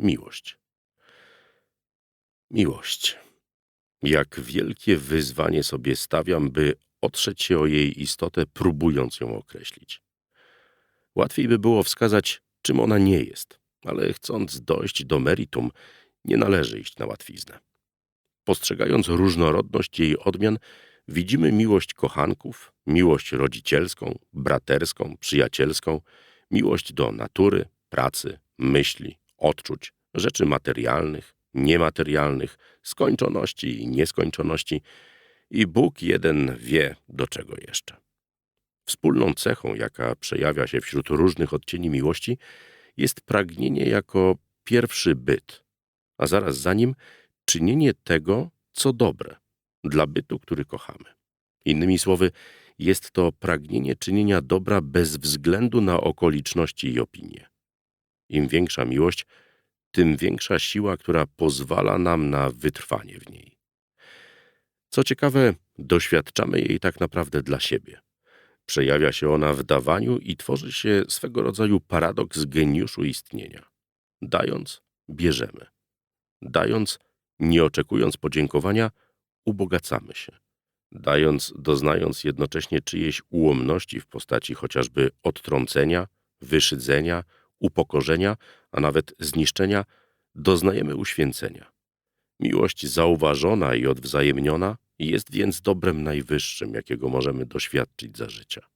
Miłość. Miłość. Jak wielkie wyzwanie sobie stawiam, by otrzeć się o jej istotę, próbując ją określić. Łatwiej by było wskazać, czym ona nie jest, ale chcąc dojść do meritum, nie należy iść na łatwiznę. Postrzegając różnorodność jej odmian, widzimy miłość kochanków, miłość rodzicielską, braterską, przyjacielską, miłość do natury, pracy, myśli, odczuć, rzeczy materialnych, niematerialnych, skończoności i nieskończoności i Bóg jeden wie do czego jeszcze. Wspólną cechą, jaka przejawia się wśród różnych odcieni miłości, jest pragnienie jako pierwszy byt, a zaraz za nim czynienie tego, co dobre, dla bytu, który kochamy. Innymi słowy, jest to pragnienie czynienia dobra bez względu na okoliczności i opinie. Im większa miłość, tym większa siła, która pozwala nam na wytrwanie w niej. Co ciekawe, doświadczamy jej tak naprawdę dla siebie. Przejawia się ona w dawaniu i tworzy się swego rodzaju paradoks geniuszu istnienia. Dając, bierzemy. Dając, nie oczekując podziękowania, ubogacamy się. Dając, doznając jednocześnie czyjejś ułomności w postaci chociażby odtrącenia, wyszydzenia, upokorzenia, a nawet zniszczenia, doznajemy uświęcenia. Miłość zauważona i odwzajemniona jest więc dobrem najwyższym, jakiego możemy doświadczyć za życia.